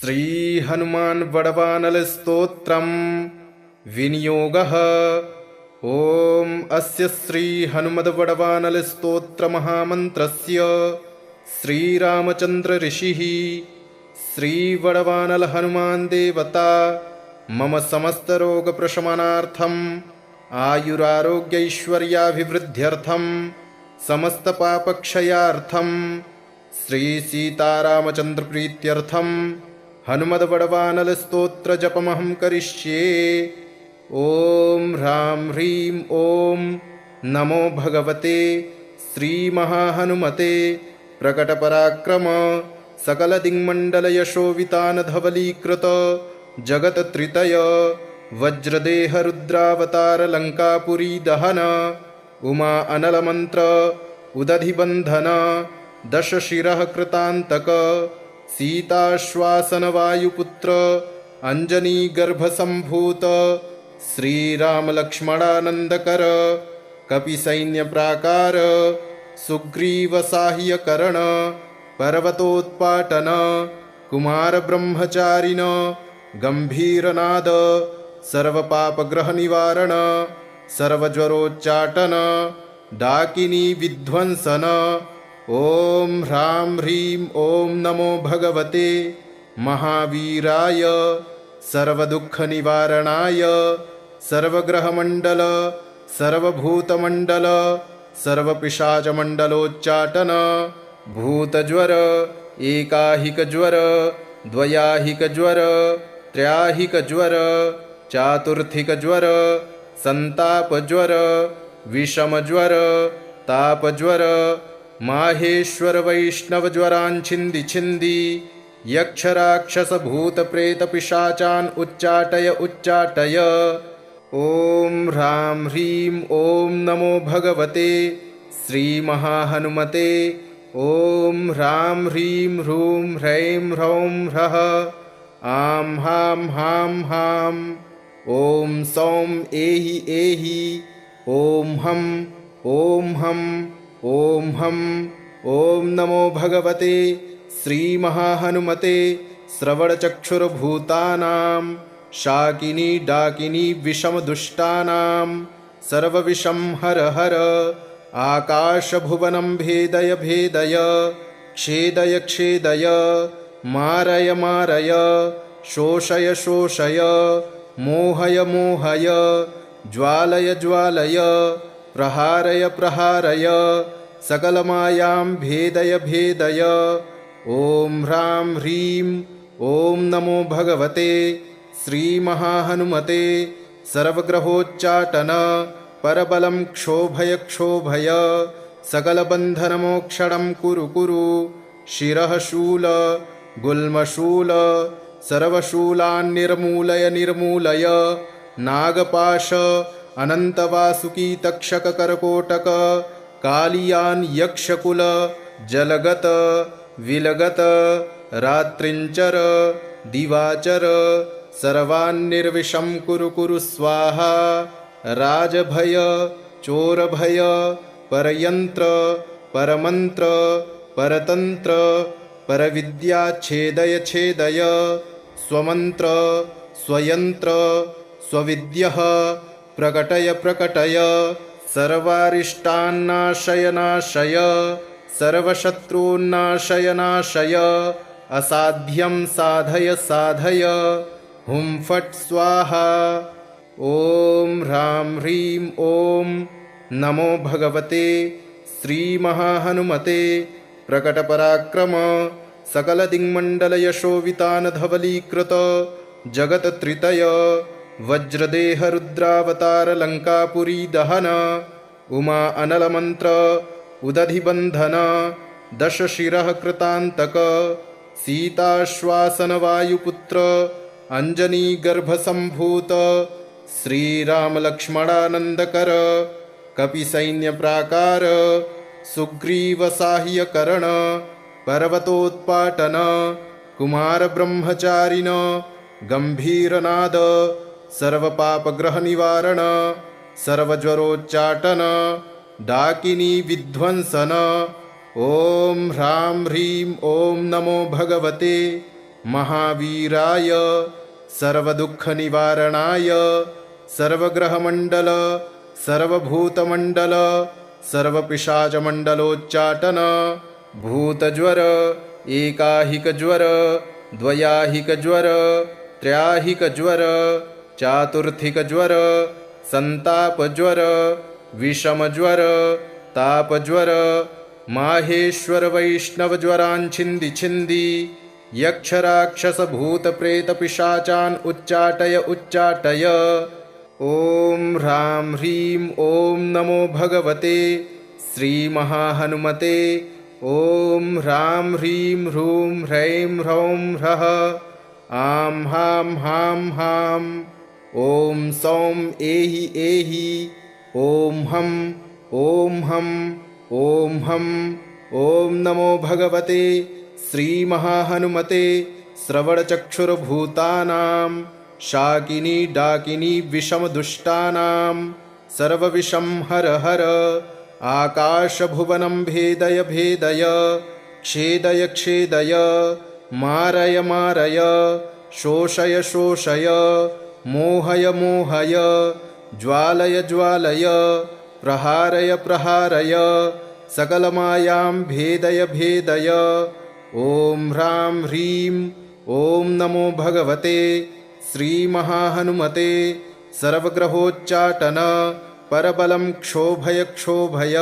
श्रीहनुमान्वडवानलस्तोत्रम् विनियोगः। ॐ अस्य श्रीहनुमद्वडवानलस्तोत्रमहामन्त्रस्य श्रीरामचन्द्रऋषिः। श्रीवडवानलहनुमान् देवता मम समस्तरोगप्रशमनार्थम् आयुरारोग्यैश्वर्याभिवृद्ध्यर्थं समस्तपापक्षयार्थं श्रीसीतारामचन्द्रप्रीत्यर्थं हनुमद्वडवानलस्तोत्रजपमहं करिष्ये। ॐ ह्रां ह्रीं ॐ नमो भगवते श्रीमहाहनुमते प्रकटपराक्रम सकलदिङ्मण्डलयशोवितानधवलीकृत जगत्त्रितय वज्रदेहरुद्रावतारलङ्कापुरीदहन उमा अनलमन्त्र उदधिबन्धन दशशिरः कृतान्तक सीताश्वासनवायुपुत्र अञ्जनीगर्भसम्भूत श्रीरामलक्ष्मणानन्दकर कपिसैन्यप्राकार सुग्रीवसाह्यकरण पर्वतोत्पाटन कुमारब्रह्मचारिण गम्भीरनाद सर्वपापग्रहनिवारण सर्वज्वरोच्चाटन डाकिनी विध्वंसन ॐ ह्रां ह्रीं ॐ नमो भगवते महावीराय सर्वदुःखनिवारणाय सर्वग्रहमण्डल सर्वभूतमण्डल सर्वपिशाचमण्डलोच्चाटन भूतज्वर एकाहिकज्वर द्वयाहिकज्वर त्र्याहिकज्वर चातुर्थिकज्वर सन्तापज्वर विषमज्वर तापज्वर माहेश्वरवैष्णवज्वरान् छिन्दि यक्षराक्षसभूतप्रेतपिशाचान् उच्चाटय उच्चाटय। ॐ ह्रां ह्रीं ॐ नमो भगवते श्रीमहाहनुमते। ॐ ह्रां ह्रीं ह्रूं ह्रैं ह्रौं ह्रः। आं हां हां हां। ॐ सौं एहि एहि। ॐ हं ॐ हं ॐ हं ॐ नमो भगवते श्रीमहाहनुमते श्रवणचक्षुर्भूतानां शाकिनी डाकिनी विषमदुष्टानां सर्वविषं हर हर आकाशभुवनं भेदय भेदय क्षेदय क्षेदय मारय मारय शोषय शोषय मोहय मोहय ज्वालय ज्वालय प्रहारय प्रहारय सकलमायां भेदय भेदय। ॐ ह्रां ह्रीं ॐ नमो भगवते श्रीमहाहनुमते सर्वग्रहोच्चाटन परबलं क्षोभय क्षोभय सकलबन्धनमोक्षणं कुरु कुरु शिरः शूल गुल्मशूल सर्वशूलान्निर्मूलय निर्मूलय नागपाश अनन्तवासुकीतक्षककर्कोटक कालियान् यक्षकुल जलगत विलगत रात्रिञ्चर दिवाचर सर्वान्निर्विषं कुरु कुरु स्वाहा राजभय चोरभय परयन्त्र परमन्त्र परतन्त्र परविद्याच्छेदय छेदय स्वमन्त्र स्वयन्त्र स्वविद्यः प्रकटय प्रकटय। सर्वारिष्टान्नाशय नाशय सर्वशत्रून्नाशय नाशय असाध्यं साधय साधय। हुं फट् स्वाहा। ॐ ह्रां ह्रीं ॐ नमो भगवते श्रीमहाहनुमते। प्रकटपराक्रम सकलदिङ्मण्डलयशोवितानधवलीकृत जगत्त्रितय वज्रदेहरुद्रावतारलङ्कापुरीदहन उमा अनलमन्त्र उदधिबन्धन दशशिरः कृतान्तक सीताश्वासनवायुपुत्र अञ्जनीगर्भसम्भूत श्रीरामलक्ष्मणानन्दकर कपिसैन्यप्राकार सुग्रीवसाह्यकरण पर्वतोत्पाटन कुमारब्रह्मचारिण गम्भीरनाद सर्वपापग्रहनिवारण सर्वज्वरोच्चाटन डाकिनी विध्वंसन। ॐ ह्रां ह्रीं ॐ नमो भगवते। महावीराय सर्वदुःखनिवारणाय सर्वग्रहमण्डल सर्वभूतमण्डल सर्वपिशाचमण्डलोच्चाटन भूतज्वर एकाहिकज्वर द्वयाहिकज्वर त्र्याहिकज्वर चातुर्थिकज्वर सन्तापज्वर विषमज्वर तापज्वर माहेश्वरवैष्णवज्वरान् छिन्दि छिन्दि यक्षराक्षसभूतप्रेतपिशाचान् उच्चाटय उच्चाटय। ॐ ह्रां ह्रीं ॐ नमो भगवते श्रीमहाहनुमते। ॐ ह्रां ह्रीं ह्रूं ह्रैं ह्रौं ह्रः। आं हां हां हां ॐ सौं एहि एहि। ॐ हं ॐ हं ॐ हं। ॐ नमो भगवते श्रीमहाहनुमते श्रवणचक्षुर्भूतानां शाकिनी डाकिनी विषमदुष्टानां सर्वविषं हर हर। आकाशभुवनं भेदय भेदय क्षेदय क्षेदय मारय मारय शोषय शोषय मोहय मोहय ज्वालय ज्वालय प्रहारय प्रहारय सकलमायां भेदय भेदय ॐ ह्रां ह्रीं ॐ नमो भगवते श्रीमहाहनुमते सर्वग्रहोच्चाटन परबलं क्षोभय क्षोभय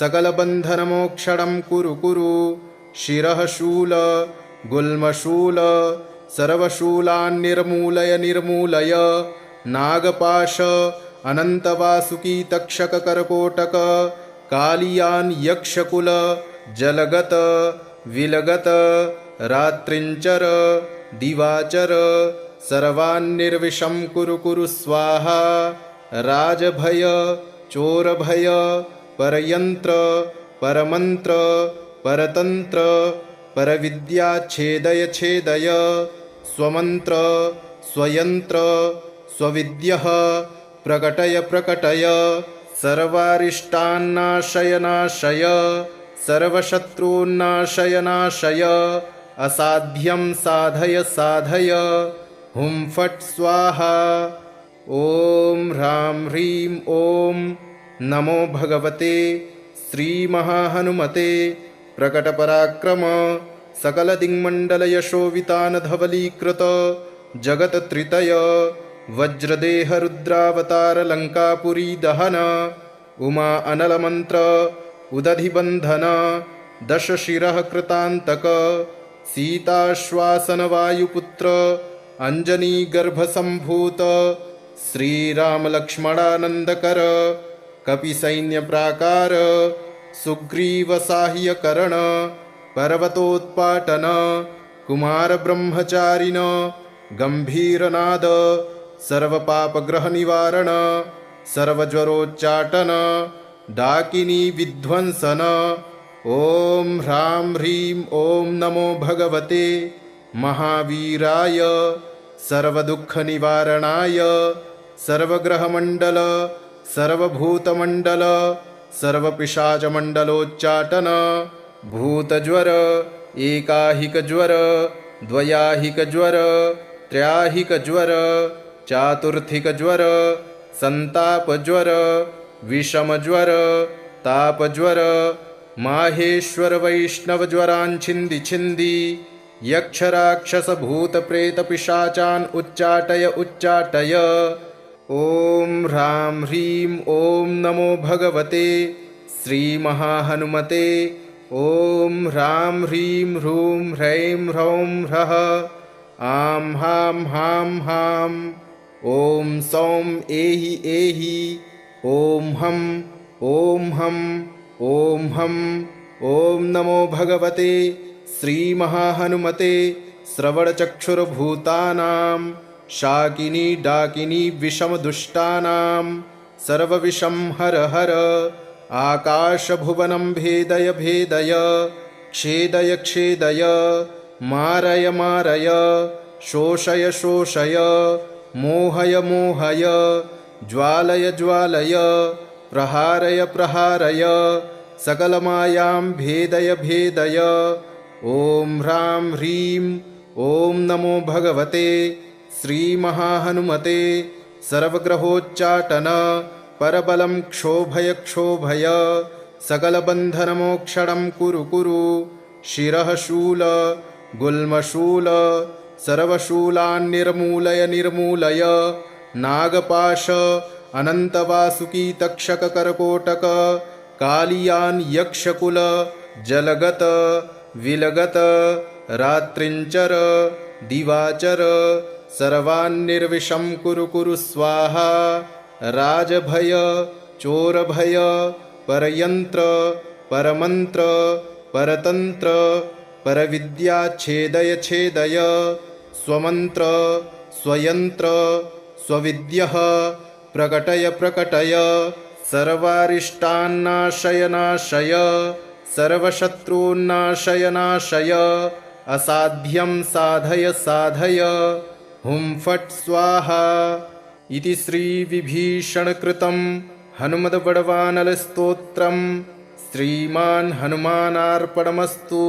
सकलबन्धनमोक्षणं कुरु कुरु शिरः शूल गुल्मशूल सर्वशूलान्निर्मूलय निर्मूलय। नागपाश अनन्तवासुकी तक्षककर्कोटक कालियान् यक्षकुल जलगत विलगत रात्रिञ्चर दिवाचर सर्वान्निर्विषं कुरु कुरु स्वाहा राजभय चोरभय परयन्त्र परमन्त्र परतन्त्र परविद्याच्छेदय छेदय स्वमन्त्र स्वयन्त्र स्वविद्यः प्रकटय प्रकटय। सर्वारिष्टान्नाशय नाशय सर्वशत्रून्नाशय नाशय असाध्यं साधय साधय। हुं फट् स्वाहा। ॐ ह्रां ह्रीं ॐ नमो भगवते श्रीमहाहनुमते प्रकटपराक्रम सकलदिङ्मण्डलयशोवितानधवलीकृत जगत्त्रितय वज्रदेहरुद्रावतारलङ्कापुरीदहन उमा अनलमन्त्र उदधिबन्धन दशशिरः कृतान्तक सीताश्वासनवायुपुत्र अञ्जनीगर्भसम्भूत श्रीरामलक्ष्मणानन्दकर कपिसैन्यप्राकार सुग्रीवसाह्यकरण पर्वतोत्पाटन कुमारब्रह्मचारिण गम्भीरनाद सर्वपापग्रहनिवारण सर्वज्वरोच्चाटन डाकिनी विध्वंसन। ॐ ह्रां ह्रीं ॐ नमो भगवते महावीराय सर्वदुःखनिवारणाय सर्वग्रहमण्डल सर्वभूतमण्डल सर्वपिशाचमण्डलोच्चाटन भूतज्वर एकाहिकज्वर द्वयाहिकज्वर त्र्याहिकज्वर चातुर्थिकज्वर सन्तापज्वर विषमज्वर तापज्वर माहेश्वरवैष्णवज्वरान् छिन्दि यक्षराक्षसभूतप्रेतपिशाचान् उच्चाटय उच्चाटय। ॐ ह्रां ह्रीं ॐ नमो भगवते श्रीमहाहनुमते ॐ ह्रां ह्रीं ह्रूं ह्रैं ह्रौं ह्रः आं हां हां हां ॐ सौं एहि एहि ॐ हं ॐ हं ॐ हं ॐ नमो भगवते श्रीमहाहनुमते श्रवणचक्षुर्भूतानां शाकिनी डाकिनी विषमदुष्टानां सर्वविषं हर हर आकाशभुवनं भेदय भेदय क्षेदय क्षेदय मारय मारय शोषय शोषय मोहय मोहय ज्वालय ज्वालय प्रहारय प्रहारय सकलमायां भेदय भेदय ॐ ह्रां ह्रीं ॐ नमो भगवते श्रीमहाहनुमते सर्वग्रहोच्चाटन परबलं क्षोभय क्षोभय सकलबन्धनमोक्षणं कुरु कुरु शिरः शूल गुल्मशूल सर्वशूलान्निर्मूलय निर्मूलय नागपाश अनन्तवासुकीतक्षककर्कोटक कालियान् यक्षकुल जलगत विलगत रात्रिञ्चर दिवाचर सर्वान्निर्विषं कुरु कुरु स्वाहा राजभय चोरभय परयन्त्र परमन्त्र परतन्त्र परविद्याच्छेदय छेदय स्वमन्त्र स्वयन्त्र स्वविद्यः प्रकटय प्रकटय सर्वारिष्टान्नाशय नाशय सर्वशत्रून्नाशय नाशय असाध्यं साधय साधय हुं फट् स्वाहा इति श्रीविभीषणकृतं हनुमद्बडवानलस्तोत्रम् श्रीमान् हनुमानार्पणमस्तु